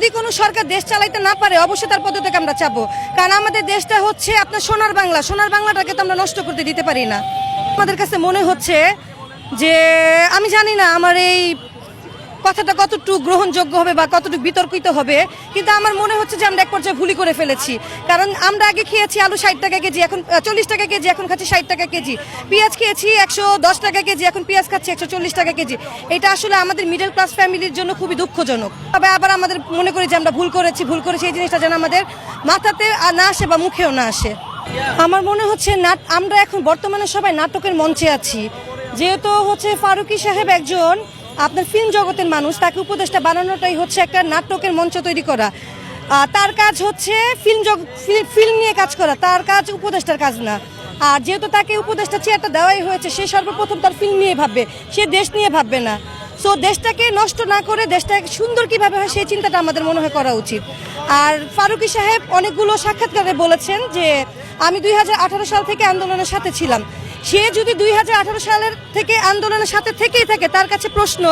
যদি কোনো সরকার দেশ চালাইতে না পারে, অবশ্যই তার পদত্যাগ আমরা চাবো। কারণ আমাদের দেশটা হচ্ছে আপনার সোনার বাংলা। সোনার বাংলাটাকে তো আমরা নষ্ট করতে দিতে পারি না। আমাদের কাছে মনে হচ্ছে যে, আমি জানি না, আমার এই কথাটা কতটুকু গ্রহণযোগ্য হবে বা কতটুকু বিতর্কিত হবে, কিন্তু আমার মনে হচ্ছে যে আমরা এক পর্যায়ে ভুলই করে ফেলেছি। কারণ আমরা আগে খেয়েছি আলু ষাট টাকা কেজি, এখন চল্লিশ টাকা কেজি, এখন খাচ্ছি ষাট টাকা কেজি। পেঁয়াজ খেয়েছি একশো দশ টাকা কেজি, এখন পেঁয়াজ খাচ্ছি একশো চল্লিশ টাকা কেজি। এটা আসলে আমাদের মিডল ক্লাস ফ্যামিলির জন্য খুবই দুঃখজনক। তবে আবার আমাদের মনে করি যে আমরা ভুল করেছি ভুল করেছি, এই জিনিসটা যেন আমাদের মাথাতে না আসে বা মুখেও না আসে। আমার মনে হচ্ছে নাট আমরা এখন বর্তমানে সবাই নাটকের মঞ্চে আছি। যেহেতু হচ্ছে ফারুকি সাহেব একজন আপনার ফিল্ম জগতের মানুষ, তাকে উপদেশটা বানানোটাই হচ্ছে একটা নাটকের মঞ্চ তৈরি করা। তার কাজ হচ্ছে ফিল্ম জগ ফিল্ম নিয়ে কাজ করা, তার কাজ উপদেষ্টার কাজ না। আর যেহেতু তাকে উপদেষ্টা চেয়ারটা দেওয়াই হয়েছে, সে সর্বপ্রথম তার ফিল্ম নিয়ে ভাববে, সে দেশ নিয়ে ভাববে না। সো দেশটাকে নষ্ট না করে, দেশটাকে সুন্দর কীভাবে হয়, সেই চিন্তাটা আমাদের মনে হয় করা উচিত। আর ফারুকি সাহেব অনেকগুলো সাক্ষাৎকারে বলেছেন যে, আমি দুই হাজার আঠারো সাল থেকে আন্দোলনের সাথে ছিলাম। সে যদি দুই হাজার আঠেরো সালের থেকে আন্দোলনের সাথে থেকেই থাকে, তার কাছে প্রশ্ন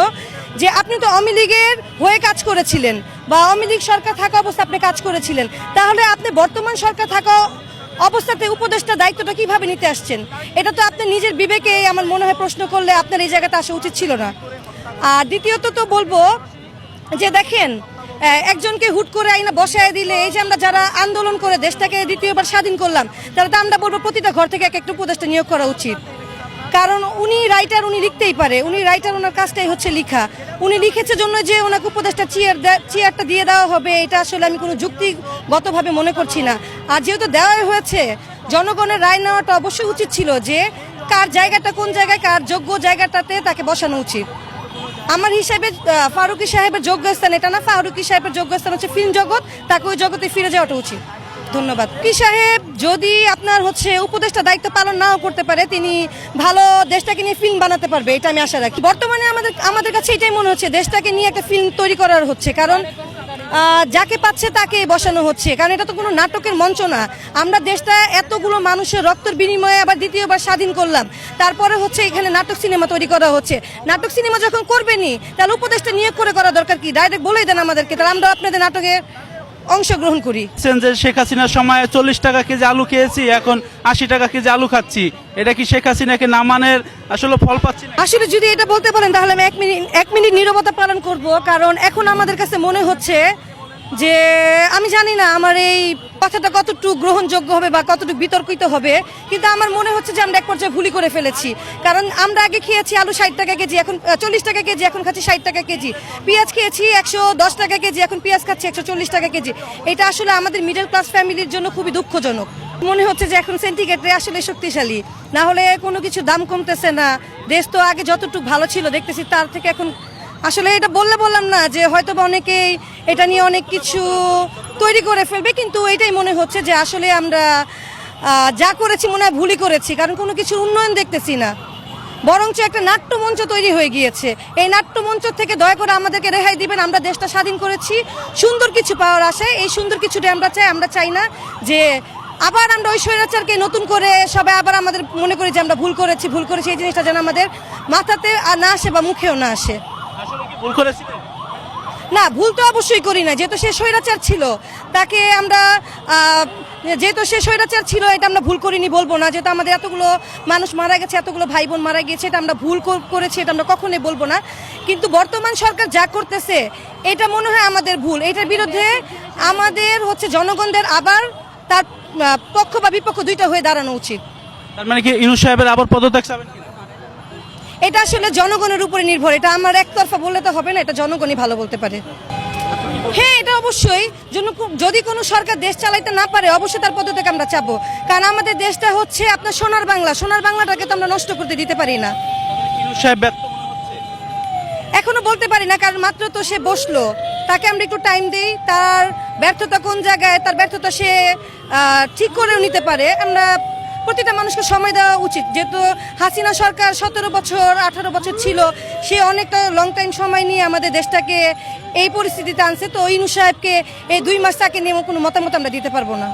যে আপনি তো আওয়ামী লীগের হয়ে কাজ করেছিলেন বা আওয়ামী লীগ সরকার থাকা অবস্থা আপনি কাজ করেছিলেন। তাহলে আপনি বর্তমান সরকার থাকা অবস্থাতে উপদেষ্টা দায়িত্বটা কীভাবে নিতে আসছেন? এটা তো আপনি নিজের বিবেকে আমার মনে হয় প্রশ্ন করলে আপনার এই জায়গাতে আসা উচিত ছিল না। আর দ্বিতীয়ত তো বলব যে দেখেন একজনকে হুট করে আইনা বসায় দিলে, এই যে আমরা যারা আন্দোলন করে দেশটাকে দ্বিতীয়বার স্বাধীন করলাম, তাহলে তো আমরা বলব প্রতিটা ঘর থেকে এক একটা উপদেষ্টা নিয়োগ করা উচিত। কারণ উনি রাইটার উনি লিখতেই পারে। উনি রাইটার ওনার কাজটাই হচ্ছে লেখা। উনি লিখেছে জন্য যে ওনাকে উপদেশটা চেয়ার চেয়ারটা দিয়ে দেওয়া হবে, এটা আসলে আমি কোনো যুক্তিগতভাবে মনে করছি না। আর যেহেতু দেওয়াই হয়েছে, জনগণের রায় নেওয়াটা অবশ্যই উচিত ছিল যে কার জায়গাটা কোন জায়গায়, কার যোগ্য জায়গাটাতে তাকে বসানো উচিত। আমার হিসাবে ফারুকি সাহেবের যোগ্য স্থান এটা না, ফারুকি সাহেবের যোগ্য স্থান হচ্ছে ফিল্ম জগৎ, তাকে ওই জগতে ফিরে যাওয়াটা উচিত। ধন্যবাদ। কি সাহেব, যদি আপনার হচ্ছে উপদেষ্টা দায়িত্ব পালন নাও করতে পারে, তিনি ভালো দেশটাকে নিয়ে ফিল্ম বানাতে পারবে, এটা আমি আশা রাখি। বর্তমানে আমাদের আমাদের কাছে এটাই মনে হচ্ছে, দেশটাকে নিয়ে একটা ফিল্ম তৈরি করার হচ্ছে, কারণ যাকে পাচ্ছে তাকে বসানো হচ্ছে, কারণ এটা তো কোনো নাটকের মঞ্চ না। আমরা দেশটা এতগুলো মানুষের রক্তের বিনিময়ে আবার দ্বিতীয়বার স্বাধীন করলাম। তারপরে হচ্ছে এখানে নাটক সিনেমা তৈরি করা হচ্ছে। নাটক সিনেমা যখন করবেনি তাহলে উপদেশটা নিয়োগ করে করা দরকার কি? ডাইরেক্ট বলেই দেন আমাদেরকে, তাহলে আমরা আপনাদের নাটকে অংশগ্রহণ করি। যে শেখ হাসিনার সময় চল্লিশ টাকা কেজি আলু খেয়েছি এখন আশি টাকা কেজি আলু খাচ্ছি। এটা কি শেখ হাসিনাকে নামানের আসলে ফল পাচ্ছি আসলে যদি এটা বলতে পারেন তাহলে আমি এক মিনিট এক মিনিট নিরবতা পালন করব কারণ এখন আমাদের কাছে মনে হচ্ছে যে আমি জানি না আমার এই কথাটা কতটুকু গ্রহণযোগ্য হবে বা কতটুকু বিতর্কিত হবে, কিন্তু আমার মনে হচ্ছে যে আমরা এক পর্যায়ে ভুলই করে ফেলেছি। কারণ আমরা আগে খেয়েছি আলু ষাট টাকা কেজি, এখন চল্লিশ টাকা কেজি, এখন খাচ্ছি ষাট টাকা কেজি। পেঁয়াজ খেয়েছি একশো দশ টাকা কেজি, এখন পেঁয়াজ খাচ্ছি একশো চল্লিশ টাকা কেজি। এটা আসলে আমাদের মিডল ক্লাস ফ্যামিলির জন্য খুবই দুঃখজনক। মনে হচ্ছে যে এখন সেন্টিগ্রেডে আসলে শক্তিশালী। না হলে কোনো কিছু দাম কমতেছে না। দেশ তো আগে যতটুকু ভালো ছিল, দেখতেছি তার থেকে এখন আসলে এটা বললে বললাম না যে হয়তো অনেকেই এটা নিয়ে অনেক কিছু তৈরি করে ফেলবে, কিন্তু এটাই মনে হচ্ছে যে আসলে আমরা যা করেছি মনে হয় ভুলই করেছি, কারণ কোনো কিছু উন্নয়ন দেখতেছি না। বরঞ্চ একটা নাট্যমঞ্চ তৈরি হয়ে গিয়েছে। এই নাট্যমঞ্চ থেকে দয়া করে আমাদেরকে রেহাই দিবেন, আমরা দেশটা স্বাধীন করেছি। সুন্দর কিছু পাওয়ার আশায় এই সুন্দর কিছুটা আমরা চাই আমরা চাই না যে আবার আমরা ওই স্বৈরাচারকে নতুন করে সবাই আবার আমাদের মনে করি যে আমরা ভুল করেছি ভুল করেছি, এই জিনিসটা যেন আমাদের মাথাতে আর না আসে বা মুখেও না আসে। আসলে কি ভুল করেছিলেন না ভুল তো অবশ্যই করি না। যেহেতু সে স্বৈরাচার ছিল তাকে আমরা যেহেতু সে স্বৈরাচার ছিল এটা আমরা ভুল করিনি বলব না। যেহেতু আমাদের এতগুলো মানুষ মারা গেছে এতগুলো ভাই বোন মারা গিয়েছে এটা আমরা ভুল করেছি এটা আমরা কখনোই বলব না। কিন্তু বর্তমান সরকার যা করতেছে এটা মনে হয় আমাদের ভুল। এটার বিরুদ্ধে আমাদের হচ্ছে জনগণদের আবার তার পক্ষ বা বিপক্ষ দুইটা হয়ে দাঁড়ানো উচিত। তার মানে কি ইনু সাহেবের আবার পদত্যাগ চাবেন? এটা আসলে জনগণের উপরে নির্ভর। এটা আমার একতরফা বললে তো হবে না এটা জনগণই ভালো বলতে পারে। হ্যাঁ এটা অবশ্যই। যদি কোনো সরকার দেশ চালাইতে না পারে অবশ্যই তার পদত্যাগ আমরা চাবো। কারণ আমাদের দেশটা হচ্ছে আপনার সোনার বাংলা। সোনার বাংলাটাকে তো আমরা নষ্ট করতে দিতে পারি না। এখনও বলতে পারি না কারণ মাত্র তো সে বসল। তাকে আমরা একটু টাইম দিই। তার ব্যর্থতা কোন জায়গায় তার ব্যর্থতা সে ঠিক করেও নিতে পারে। আমরা প্রতিটা মানুষকে সময় দেওয়া উচিত। যেহেতু হাসিনা সরকার সতেরো বছর, আঠারো বছর ছিল, সে অনেকটা লং টাইম সময় নিয়ে আমাদের দেশটাকে এই পরিস্থিতিতে আনছে। তো ইনু সাহেবকে এই দুই মাস তাকে নিয়ে কোনো মতামত আমরা দিতে পারব না।